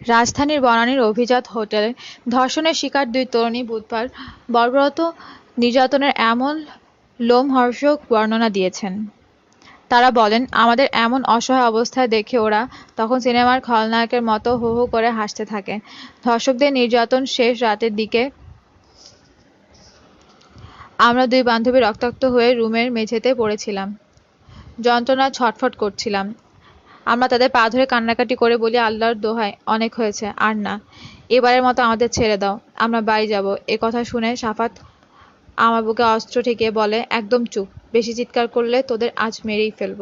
রাজধানীর বনানীর অভিজাত হোটেলে ধর্ষণের শিকার দুই তরুণী বুধবার বর্বরত নির্যাতনের এমন লোমহর্ষক বর্ণনা দিয়েছেন। তারা বলেন, আমাদের এমন অসহায় অবস্থায় দেখে ওরা তখন সিনেমার খলনায়কের মতো হো হো করে হাসতে থাকে। ধর্ষকদের নির্যাতন শেষ রাতের দিকে আমরা দুই বান্ধবী রক্তাক্ত হয়ে রুমের মেঝেতে পড়েছিলাম। যন্ত্রণা ছটফট করছিলাম। আমরা তাদের পা ধরে কান্নাকাটি করে বলি, আল্লাহর দোহায় অনেক হয়েছে, আর না। এবারের মতো আমাদের ছেড়ে দাও, আমরা বাড়ি যাব। এ কথা শুনে সাফাত আমার বুকে অস্ত্র ঠেকিয়ে বলে, একদম চুপ, বেশি চিৎকার করলে তোদের আজ মেরেই ফেলব।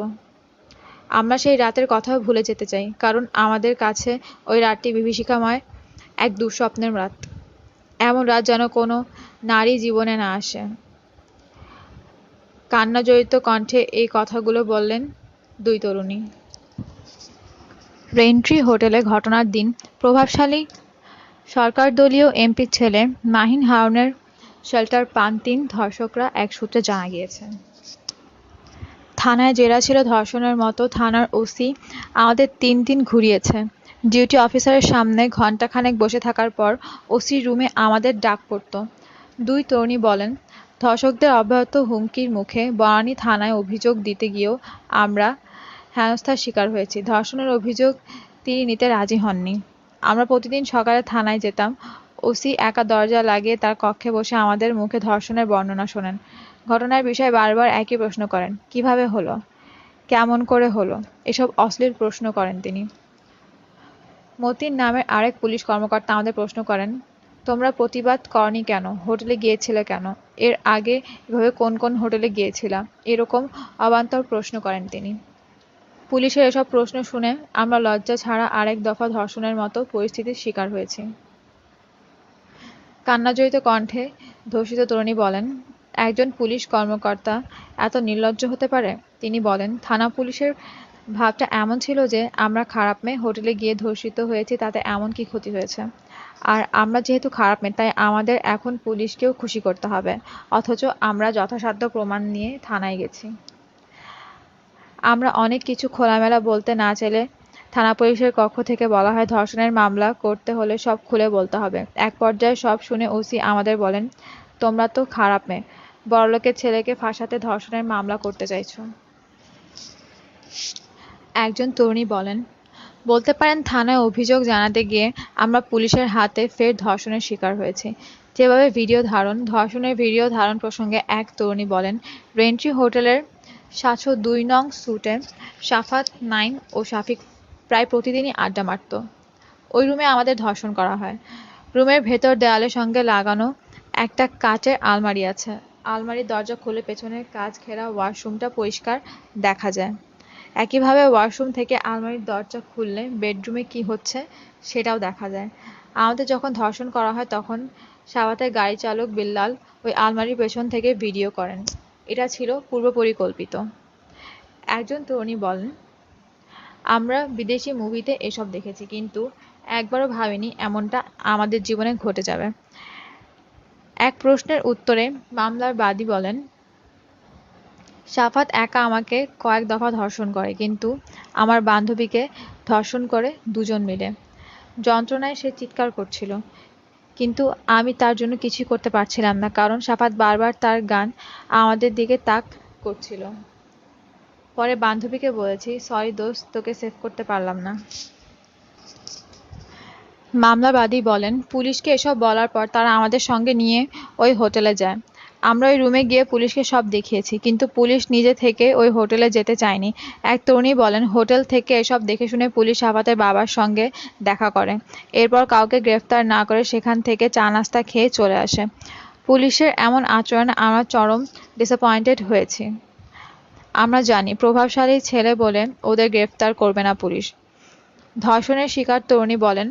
আমরা সেই রাতের কথাও ভুলে যেতে চাই, কারণ আমাদের কাছে ওই রাতটি বিভীষিকাময় এক দুঃস্বপ্নের রাত। এমন রাত যেন কোনো নারী জীবনে না আসে। কান্নাজড়িত কণ্ঠে এই কথাগুলো বললেন দুই তরুণী। রেন্ট্রি হোটেলে ঘটনার দিন প্রভাবশালী সরকারদলীয় এমপির ছেলে মাহিন হাওনের শেল্টার পান তিন ধর্ষকরা এক সূত্রে জানা গিয়েছে। থানায় জেরা ছিল ধর্ষণের মতো থানার ওসি আমাদের তিন দিন ঘুরিয়েছে। ডিউটি অফিসারের সামনে ঘণ্টাখানেক বসে থাকার পর ওসির রুমে আমাদের ডাক পড়ত। দুই তরুণী বলেন, ধর্ষকদের অব্যাহত হুমকির মুখে বনানী থানায় অভিযোগ দিতে গিয়েও আমরা হেনস্থার শিকার হয়েছি। ধর্ষণের অভিযোগ তিনি নিতে রাজি হননি। আমরা প্রতিদিন সকালে থানায় যেতাম। ওসি একা দরজা লাগিয়ে তার কক্ষে বসে আমাদের মুখে ধর্ষণের বর্ণনা শোনেন। ঘটনার বিষয়ে বারবার একই প্রশ্ন করেন, কীভাবে হলো? কেমন করে হলো? এসব অশ্লীল প্রশ্ন করেন তিনি। মতিন নামের আরেক পুলিশ কর্মকর্তা আমাদের প্রশ্ন করেন, তোমরা প্রতিবাদ করনি কেন? হোটেলে গিয়েছিলে কেন? এর আগে এভাবে কোন কোন হোটেলে গিয়েছিলাম? এরকম অবান্তর প্রশ্ন করেন তিনি। পুলিশের এসব প্রশ্ন শুনে আমরা লজ্জা ছাড়া আরেক দফা ধর্ষণের মতো পরিস্থিতির শিকার হয়েছি। কান্নাজড়িত কণ্ঠে ধর্ষিত তরুণী বলেন, একজন পুলিশ কর্মকর্তা এত নির্লজ্জ হতে পারে? তিনি বলেন, থানা পুলিশের ভাবটা এমন ছিল যে আমরা খারাপ মেয়ে হোটেলে গিয়ে ধর্ষিত হয়েছি, তাতে এমন কি ক্ষতি হয়েছে? আর আমরা যেহেতু খারাপ মেয়ে, তাই আমাদের এখন পুলিশকেও খুশি করতে হবে। অথচ আমরা যথাসাধ্য প্রমাণ নিয়ে থানায় গেছি। আমরা অনেক কিছু খোলামেলা বলতে না চাইলে থানা পুলিশের কক্ষ থেকে বলা হয়, ধর্ষণের মামলা করতে হলে সব খুলে বলতে হবে। এক পর্যায়ে সব শুনে ওসি আমাদের বলেন, তোমরা তো খারাপ মেয়ে। বড়লোকের ছেলেকে ফাঁসাতে ধর্ষণের মামলা করতে চাইছো। একজন তরুণী বলেন, বলতে পারেন থানায় অভিযোগ জানাতে গিয়ে আমরা পুলিশের হাতে ফের ধর্ষণের শিকার হয়েছি। যেভাবে ভিডিও ধারণ, ধর্ষণের ভিডিও ধারণ প্রসঙ্গে এক তরুণী বলেন, রেন্ট্রি হোটেলের সাতশো দুই নং স্যুটে সাফাত নাইম ও শাফিক প্রায় প্রতিদিনই আড্ডা মারত। ওই রুমে আমাদের ধর্ষণ করা হয়। রুমের ভেতর দেয়ালের সঙ্গে লাগানো একটা কাচের আলমারি আছে। আলমারির দরজা খুলে পেছনের কাজ ঘেরা ওয়াশরুমটা পরিষ্কার দেখা যায়। একইভাবে ওয়াশরুম থেকে আলমারির দরজা খুললে বেডরুমে কি হচ্ছে সেটাও দেখা যায়। আমাদের যখন ধর্ষণ করা হয় তখন সাবাতের গাড়ি চালক বিল্লাল ওই আলমারির পেছন থেকে ভিডিও করেন। এটা ছিল পূর্ব পরিকল্পিত একজন তরুণী বলেন, আমরা বিদেশি মুভিতে এসব দেখেছি, কিন্তু একবারও ভাবিনি এমনটা আমাদের জীবনে ঘটে যাবে। এক প্রশ্নের উত্তরে মামলার বাদী বলেন, সাফাত একা আমাকে কয়েক দফা ধর্ষণ করে, কিন্তু আমার বান্ধবীকে ধর্ষণ করে দুজন মিলে। যন্ত্রণায় সে চিৎকার করছিল কিন্তু আমি তার জন্য কিছুই করতে পারছিলাম না, কারণ সাফাত বারবার তার গান আমাদের দিকে তাক করছিল। পরে বান্ধবীকে বলেছি, সরি দোস্ত, তোকে সেভ করতে পারলাম না। মামলাবাদী বলেন, পুলিশকে এসব বলার পর তারা আমাদের সঙ্গে নিয়ে ওই হোটেলে যায়। আমরা ওই রুমে গিয়ে পুলিশকে সব দেখিয়েছি, কিন্তু পুলিশ নিজে থেকে ওই হোটেলে যেতে চায়নি। এক তরুণী বলেন, হোটেল থেকে এসব দেখে শুনে পুলিশ আবাতের বাবার সঙ্গে দেখা করে। এরপর কাউকে গ্রেফতার না করে সেখান থেকে চা নাস্তা খেয়ে চলে আসে। পুলিশের এমন আচরণে আমরা চরম ডিসঅ্যাপয়েন্টেড হয়েছি। আমরা জানি, প্রভাবশালী ছেলে বলে ওদের গ্রেফতার করবে না পুলিশ। ধর্ষণের শিকার তরুণী বলেন,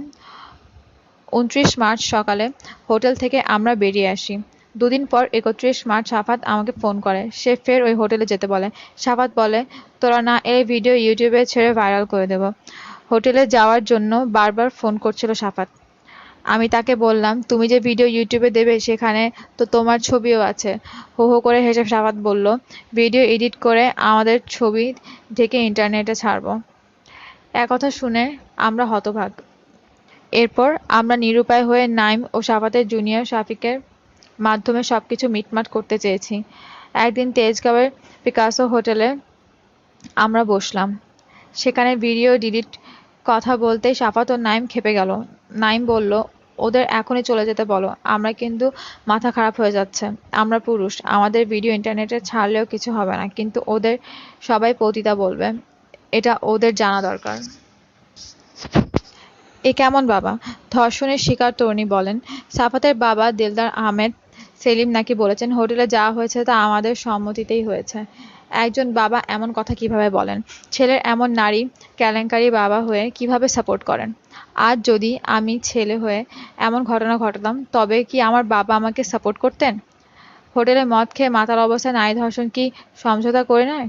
উনত্রিশ মার্চ সকালে হোটেল থেকে আমরা বেরিয়ে আসি। দুদিন পর একত্রিশ মার্চ সাফাত আমাকে ফোন করে। সে ফের ওই হোটেলে যেতে বলে। সাফাত বলে, তোরা না এই ভিডিও ইউটিউবে ছেড়ে ভাইরাল করে দেব। হোটেলে যাওয়ার জন্য বারবার ফোন করছিল সাফাত। আমি তাকে বললাম, তুমি যে ভিডিও ইউটিউবে দেবে সেখানে তো তোমার ছবিও আছে। হো হো করে হেসে সাফাত বলল, ভিডিও এডিট করে আমাদের ছবি ঢেকে ইন্টারনেটে ছাড়ব। একথা শুনে আমরা হতভাগ। এরপর আমরা নিরুপায় হয়ে নাইম ও সাফাতের জুনিয়র শাফিকের মাধ্যমে সবকিছু মিটমাট করতে চেয়েছি। একদিন তেজগাঁওয়ের পিকাসো হোটেলে আমরা বসলাম। সেখানে ভিডিও ডিলিট কথা বলতে সাফাত ও নাইম খেপে গেল। নাইম বলল, ওদের এখনই চলে যেতে বলো। আমরা কিন্তু মাথা খারাপ হয়ে যাচ্ছে। আমরা পুরুষ। আমাদের ভিডিও ইন্টারনেটে ছাড়লেও কিছু হবে না। কিন্তু ওদের সবাই পতিতা বলবে। এটা ওদের জানা দরকার। এ কেমন বাবা? ধর্ষণের শিকার তরুণী বলেন। সাফাতের বাবা দিলদার আহমেদ সেলিম নাকি বলেছেন, হোটেলে যাওয়া হয়েছে তা আমাদের সম্মতিতেই হয়েছে। একজন বাবা এমন কথা কীভাবে বলেন? ছেলের এমন নারী কেলেঙ্কারি বাবা হয়ে কীভাবে সাপোর্ট করেন? আজ যদি আমি ছেলে হয়ে এমন ঘটনা ঘটাতাম, তবে কি আমার বাবা আমাকে সাপোর্ট করতেন? হোটেলে মদ খেয়ে মাতাল অবস্থায় নারী ধর্ষণ কি সমঝোতা করে নেয়?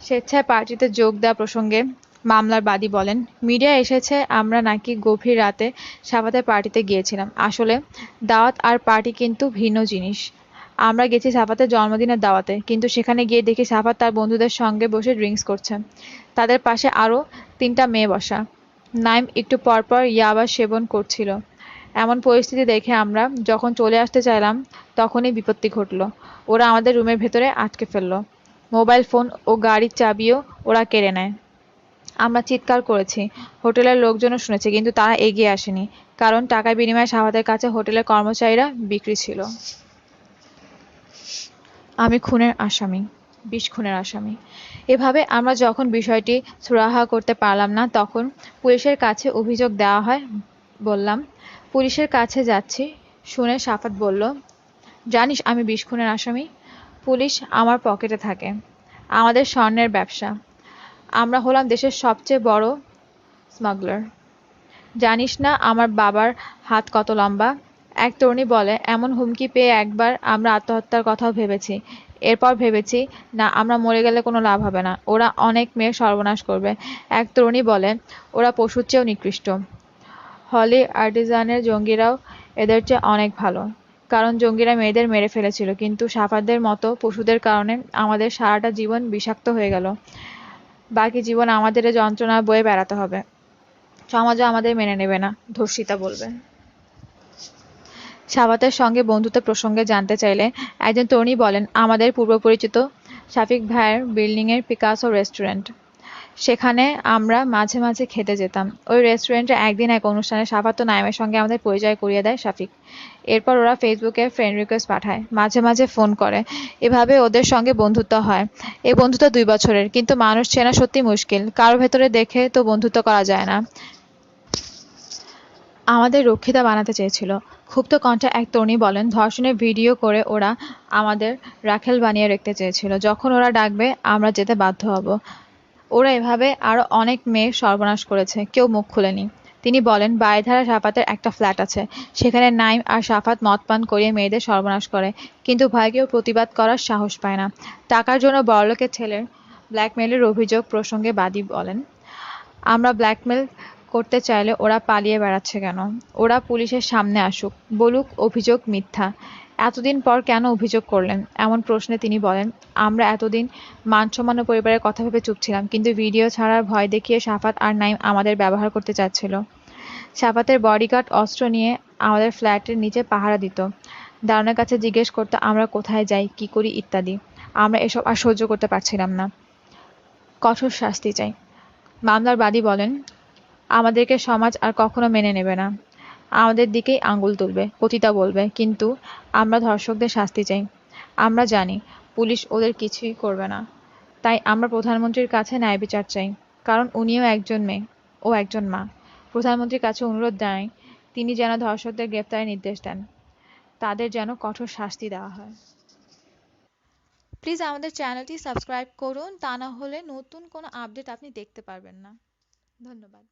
স্বেচ্ছায় পার্টিতে যোগ দেওয়া প্রসঙ্গে মামলার বাদী বলেন, মিডিয়া এসেছে, আমরা নাকি গভীর রাতে সাফাতের পার্টিতে গিয়েছিলাম। আসলে দাওয়াত আর পার্টি কিন্তু ভিন্ন জিনিস। আমরা গেছি সাফাতের জন্মদিনের দাওয়াতে, কিন্তু সেখানে গিয়ে দেখি সাফাত তার বন্ধুদের সঙ্গে বসে ড্রিঙ্কস করছে। তাদের পাশে আরও তিনটা মেয়ে বসা। নাইম একটু পরপর ইয়াবা সেবন করছিল। এমন পরিস্থিতি দেখে আমরা যখন চলে আসতে চাইলাম, তখনই বিপত্তি ঘটল। ওরা আমাদের রুমের ভেতরে আটকে ফেলল। মোবাইল ফোন ও গাড়ির চাবিও ওরা কেড়ে নেয়। আমরা চিৎকার করেছি। হোটেলের লোকজনও শুনেছে, কিন্তু তারা এগিয়ে আসেনি, কারণ টাকার বিনিময়ে শাহাদের কাছে হোটেলের কর্মচারীরা বিক্রি ছিল। আমি খুনের আসামি, বিষ খুনের আসামি। এভাবে আমরা যখন বিষয়টি সুরাহা করতে পারলাম না, তখন পুলিশের কাছে অভিযোগ দেওয়া হয়, বললাম, পুলিশের কাছে যাচ্ছি। শুনে সাফাত বলল, জানিস, আমি বিষ খুনের আসামি। পুলিশ আমার পকেটে থাকে। আমাদের স্বর্ণের ব্যবসা। আমরা হলাম দেশের সবচেয়ে বড় স্মাগলার জানিস না, আমার বাবার হাত কত লম্বা? এক তরুণী বলে, এমন হুমকি পেয়ে একবার আমরা আত্মহত্যার কথাও ভেবেছি। এরপর ভেবেছি, না, আমরা মরে গেলে কোনো লাভ হবে না। ওরা অনেক মেয়ে সর্বনাশ করবে। এক তরুণী বলে, ওরা পশুর চেয়েও নিকৃষ্ট। হলি আর্টিজানের জঙ্গিরাও এদের চেয়ে অনেক ভালো। কারণ জঙ্গিরা মেয়েদের মেরে ফেলেছিল, কিন্তু সাফারদের মতো পশুদের কারণে আমাদের সারাটা জীবন বিষাক্ত হয়ে গেল। বাকি জীবন আমাদের যন্ত্রণা বয়ে বেড়াতে হবে। সমাজও আমাদের মেনে নেবে না, ধর্ষিতা বলবে। সাবাতের সঙ্গে বন্ধুত্ব প্রসঙ্গে জানতে চাইলে একজন তরুণী বলেন, আমাদের পূর্ব পরিচিত শাফিক ভাইয়ের বিল্ডিংয়ের পিকাসো রেস্টুরেন্ট। সেখানে আমরা মাঝে মাঝে খেতে যেতাম। ওই রেস্টুরেন্টে একদিন এক অনুষ্ঠানে সাফাত নাইমের সঙ্গে আমাদের পরিচয় করিয়ে দেয় শাফিক। এরপর ওরা ফেসবুকে ফ্রেন্ড রিকোয়েস্ট পাঠায়, মাঝে মাঝে ফোন করে। এভাবে ওদের সঙ্গে বন্ধুত্ব হয়। এই বন্ধুত্ব দুই বছরের, কিন্তু মানুষ চেনা সত্যি মুশকিল। কারও ভেতরে দেখে তো বন্ধুত্ব করা যায় না। আমাদের রক্ষিতা বানাতে চেয়েছিল। ক্ষুব্ধ কণ্ঠে এক তরুণী বলেন, ধর্ষণের ভিডিও করে ওরা আমাদের রাখেল বানিয়ে রাখতে চেয়েছিল। যখন ওরা ডাকবে, আমরা যেতে বাধ্য হব। ওরা এভাবে আরও অনেক মেয়ে সর্বনাশ করেছে, কেউ মুখ খুলেনি। তিনি বলেন বায়ধারা সাফাতের একটা ফ্ল্যাট আছে। সেখানে নাইম আর সাফাত মদ পান করিয়ে মেয়েদের সর্বনাশ করে, কিন্তু ভয় কেউ প্রতিবাদ করার সাহস পায় না। টাকার জন্য বড়লোকের ছেলের ব্ল্যাকমেলের অভিযোগ প্রসঙ্গে বাদী বলেন, আমরা ব্ল্যাকমেল করতে চাইলে ওরা পালিয়ে বেড়াচ্ছে কেন? ওরা পুলিশের সামনে আসুক, বলুক অভিযোগ মিথ্যা। এতদিন পর কেন অভিযোগ করলেন? এমন প্রশ্নে তিনি বলেন, আমরা এতদিন মানসম্মান পরিবারের কথা ভেবে চুপ ছিলাম, কিন্তু ভিডিও ছাড়ার ভয় দেখিয়ে সাফাত আর নাইম আমাদের ব্যবহার করতে চাচ্ছিল। সাফাতের বডিগার্ড অস্ত্র নিয়ে আমাদের ফ্ল্যাটের নিচে পাহারা দিত। দারোয়ানের কাছে জিজ্ঞেস করতে, আমরা কোথায় যাই, কি করি, ইত্যাদি। আমরা এসব আর সহ্য করতে পারছিলাম না। কঠোর শাস্তি চাই। মামলার বাদী বলেন, আমাদেরকে সমাজ আর কখনো মেনে নেবে না। আমাদের দিকেই আঙ্গুল তুলবে, পতিতা বলবে, কিন্তু আমরা ধর্ষকদের শাস্তি চাই। আমরা জানি, পুলিশ ওদের কিছুই করবে না। তাই আমরা প্রধানমন্ত্রীর কাছে ন্যায় বিচার চাই, কারণ উনিও একজন মেয়ে ও একজন মা। প্রধানমন্ত্রীর কাছে অনুরোধ দেয় তিনি যেন ধর্ষকদের গ্রেপ্তারের নির্দেশ দেন। তাদের যেন কঠোর শাস্তি দেওয়া হয়। প্লিজ আমাদের চ্যানেলটি সাবস্ক্রাইব করুন, তা না হলে নতুন কোনো আপডেট আপনি দেখতে পারবেন না। ধন্যবাদ।